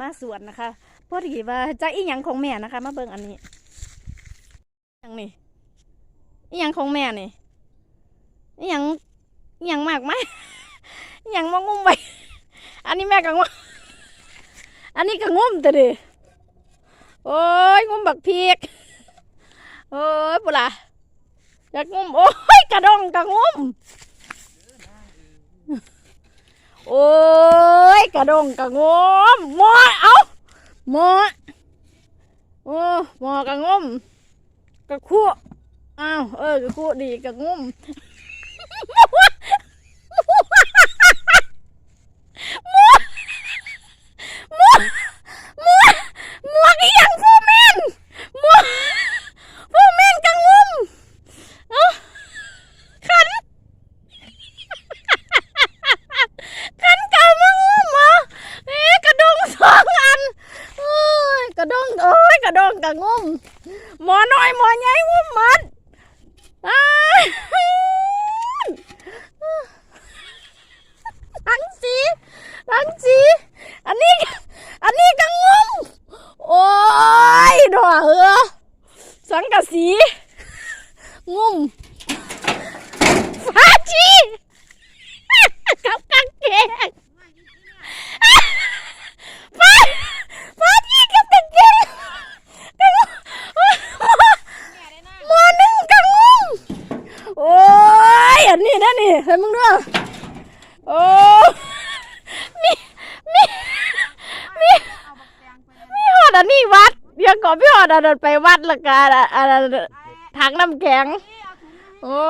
มาสวนนะคะพอดีว่าจะอีหยังของแม่นะคะ มาเบิ่งอันนี้อหยังนี่อีหยังของแม่นี่อีหยังอีหยังมากไหมอีหยังมางุ้มไปอันนี้แม่กังวลอันนี้ก็งุ้มแต่ดิโอ้ยงุ้มบักพีกโอ้ยปุล่ะอยากงุ้มโอ้ยกระดองกระงุ้มโอ้ ยกระดงกระงมหมอเอาหมอโอ้หมอกระงมกระคู่อ้าวเออกระคู่ดีกระงมหมวหมวหมวหมวกอีหยังฟูแมนหมวฟูแมนกระงมเอ้าขัน ขันเก่ามางุ้มเหรอเอ๊ะกระดงสองอันโอ้ยกระดงโอ้ ยกระดงกระงุ่มหมอน้อยหมอใหญ่งุ่มมันทั้งสีทั้งสีอันนี้ อันนี้กระงุ่มโอ้ยดอกเออสังกะสีงุ้มฟ้าชี กับกางเกงฟ้าฟ้าที่กับกางเกงกางหมอหนึ่งกางงุ้มโอ้ ยอันนี้นะนี่เห็นมึงด้วยโอ้มีมีมีมีหอดอันนี้วัดเดี๋ยวก่อนพี่หอดอันนั้นไปวัดละกันอันนั้นถังน้ำแข็ง โอ้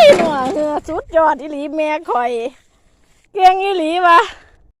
ยหนัวเหือสุดยอดอีหลีแม่คอย เกียงอีหลีวะ